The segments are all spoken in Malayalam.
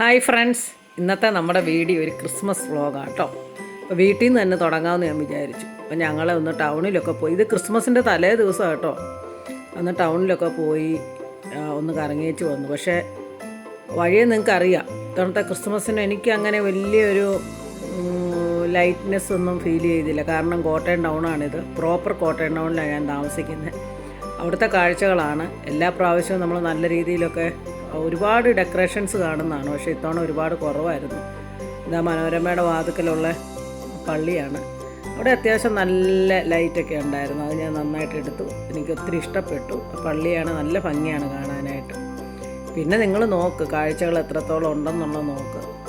Hi friends. ഇന്നത്തെ നമ്മുടെ വീഡിയോ ഒരു ക്രിസ്മസ് വ്ളോഗാണ് കേട്ടോ. അപ്പോൾ വീട്ടിൽ നിന്ന് തന്നെ തുടങ്ങാമെന്ന് ഞാൻ വിചാരിച്ചു. അപ്പോൾ ഞങ്ങൾ ഒന്ന് ടൗണിലൊക്കെ പോയി. ഇത് ക്രിസ്മസിന്റെ തലേ ദിവസം കേട്ടോ. ഒന്ന് ടൗണിലൊക്കെ പോയി ഒന്ന് കറങ്ങിയേച്ച് വന്നു. പക്ഷേ വഴിയെ നിങ്ങൾക്ക് അറിയാം ഇത്തവണത്തെ ക്രിസ്മസിന് എനിക്ക് അങ്ങനെ വലിയൊരു ലൈറ്റ്നെസ് ഒന്നും ഫീൽ ചെയ്തില്ല. കാരണം കോട്ടയം ടൗണാണിത് പ്രോപ്പർ കോട്ടയം ടൗണിലാണ് ഞാൻ താമസിക്കുന്നത് അവിടുത്തെ കാഴ്ചകളാണ്. എല്ലാ പ്രാവശ്യവും നമ്മൾ നല്ല രീതിയിലൊക്കെ ഒരുപാട് ഡെക്കറേഷൻസ് കാണുന്നതാണ്. പക്ഷേ ഇത്തവണ ഒരുപാട് കുറവായിരുന്നു. ഇതാ മനോരമയുടെ വാതുക്കലുള്ള പള്ളിയാണ്. അവിടെ അത്യാവശ്യം നല്ല ലൈറ്റൊക്കെ ഉണ്ടായിരുന്നു. അത് ഞാൻ നന്നായിട്ട് എടുത്തു. എനിക്ക് ഒത്തിരി ഇഷ്ടപ്പെട്ടു. പള്ളിയാണ് നല്ല ഭംഗിയാണ് കാണാനായിട്ട്. പിന്നെ നിങ്ങൾ നോക്ക് കാഴ്ചകൾ എത്രത്തോളം ഉണ്ടെന്നുള്ളത് നോക്ക്.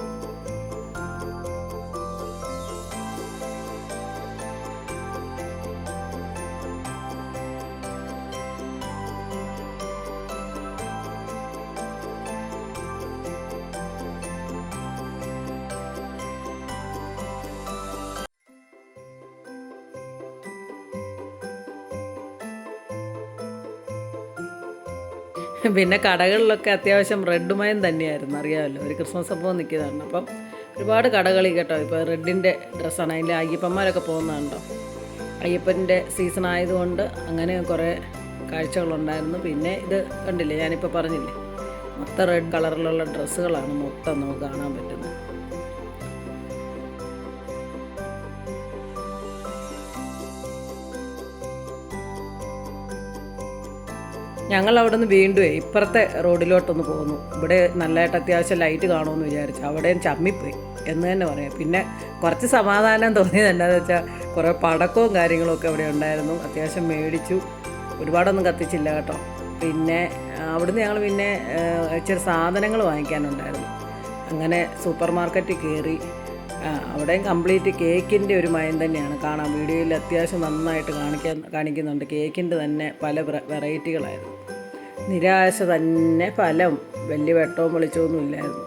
പിന്നെ കടകളിലൊക്കെ അത്യാവശ്യം റെഡ് മയം തന്നെയായിരുന്നു അറിയാമല്ലോ. ഒരു ക്രിസ്മസ് സംഭവം നിൽക്കുന്നതാണ് അപ്പം ഒരുപാട് കടകളിൽ കേട്ടോ. ഇപ്പോൾ റെഡിന്റെ ഡ്രസ്സാണ് അതിന്റെ അയ്യപ്പന്മാരൊക്കെ പോകുന്നതുണ്ടോ അയ്യപ്പന്റെ സീസൺ ആയതുകൊണ്ട് അങ്ങനെ കുറേ കാഴ്ചകളുണ്ടായിരുന്നു. പിന്നെ ഇത് കണ്ടില്ലേ? ഞാനിപ്പോൾ പറഞ്ഞില്ലേ? മൊത്തം റെഡ് കളറിലുള്ള ഡ്രസ്സുകളാണ് മൊത്തം നമുക്ക് കാണാൻ പറ്റുന്നത്. ഞങ്ങൾ അവിടെ നിന്ന് വീണ്ടും ഇപ്പുറത്തെ റോഡിലോട്ടൊന്ന് പോന്നു ഇവിടെ നല്ലതായിട്ട് അത്യാവശ്യം ലൈറ്റ് കാണുമെന്ന് വിചാരിച്ചു. അവിടെയും ചമ്മിപ്പോയി എന്ന് തന്നെ പറയാം. പിന്നെ കുറച്ച് സമാധാനം തോന്നിയത് എന്താണെന്ന് വെച്ചാൽ കുറേ പടക്കവും കാര്യങ്ങളൊക്കെ അവിടെ ഉണ്ടായിരുന്നു. അത്യാവശ്യം മേടിച്ചു. ഒരുപാടൊന്നും കത്തിച്ചില്ല കേട്ടോ. പിന്നെ അവിടുന്ന് ഞങ്ങൾ പിന്നെ ചെറിയ സാധനങ്ങൾ വാങ്ങിക്കാനുണ്ടായിരുന്നു. അങ്ങനെ സൂപ്പർ മാർക്കറ്റിൽ കയറി അവിടെയും കംപ്ലീറ്റ് കേക്കിന്റെ ഒരു മയം തന്നെയാണ്. കാണാം വീഡിയോയിൽ അത്യാവശ്യം നന്നായിട്ട് കാണിക്കാൻ കാണിക്കുന്നുണ്ട്. കേക്കിന്റെ തന്നെ പല വെറൈറ്റികളായിരുന്നു നിരാശ തന്നെ ഫലം. വലിയ വെട്ടവും വെളിച്ചമൊന്നും ഇല്ലായിരുന്നു.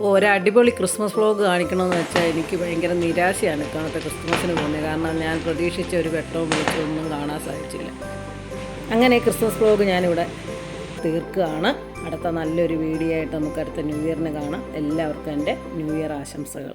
ഒരു അടിപൊളി ക്രിസ്മസ് വ്ലോഗ് കാണിക്കണമെന്ന് വെച്ചാൽ എനിക്ക് ഭയങ്കര നിരാശയാണ് ഇത്തവണത്തെ ക്രിസ്മസിന് പോകുന്നത്. കാരണം ഞാൻ പ്രതീക്ഷിച്ച ഒരു വെട്ടവും വെളിച്ചവും കാണാൻ സാധിച്ചില്ല. അങ്ങനെ ക്രിസ്മസ് വ്ലോഗ് ഞാനിവിടെ തീർക്കുകയാണ്. അടുത്ത നല്ലൊരു വീഡിയോ ആയിട്ട് നമുക്ക് അടുത്ത ന്യൂ ഇയറിന് കാണാം. എല്ലാവർക്കും എന്റെ ന്യൂ ഇയർ ആശംസകൾ.